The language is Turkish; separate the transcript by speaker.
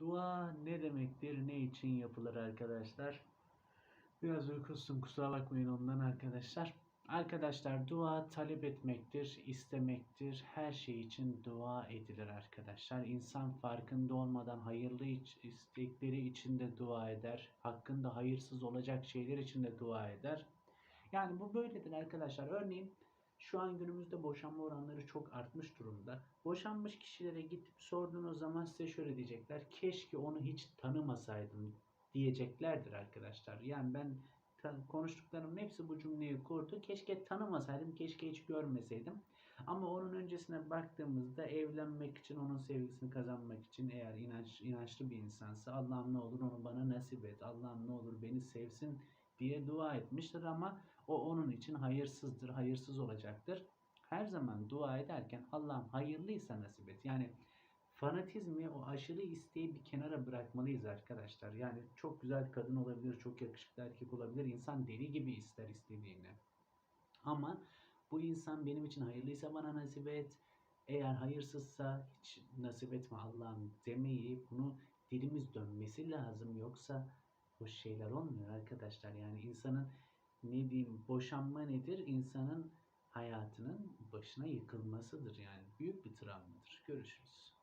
Speaker 1: Dua ne demektir, ne için yapılır arkadaşlar? Biraz uykusuzum kusura bakmayın ondan arkadaşlar. Arkadaşlar dua talep etmektir, istemektir. Her şey için dua edilir arkadaşlar. İnsan farkında olmadan hayırlı istekleri için de dua eder. Hakkında hayırsız olacak şeyler için de dua eder. Yani bu böyledir arkadaşlar. Örneğin şu an günümüzde boşanma oranları çok artmış durumda. Boşanmış kişilere gidip sorduğunuz zaman size şöyle diyecekler. Keşke onu hiç tanımasaydım diyeceklerdir arkadaşlar. Yani ben konuştuklarımın hepsi bu cümleyi kurdu. Keşke tanımasaydım, keşke hiç görmeseydim. Ama onun öncesine baktığımızda evlenmek için, onun sevgisini kazanmak için eğer inanç, inançlı bir insansa Allah'ım ne olur onu bana nasip et. Allah'ım ne olur beni sevsin diye dua etmiştir ama o onun için hayırsızdır, hayırsız olacaktır. Her zaman dua ederken Allah'ım hayırlıysa nasip et. Yani fanatizmi, o aşırı isteği bir kenara bırakmalıyız arkadaşlar. Yani çok güzel kadın olabilir, çok yakışıklı erkek olabilir. İnsan deli gibi ister istediğini. Ama bu insan benim için hayırlıysa bana nasip et. Eğer hayırsızsa hiç nasip etme Allah'ım demeyi, bunu dilimiz dönmesi lazım. Yoksa hoş şeyler olmuyor arkadaşlar. Yani insanın ne diyeyim boşanma nedir? İnsanın hayatının başına yıkılmasıdır yani. Büyük bir travmadır. Görüşürüz.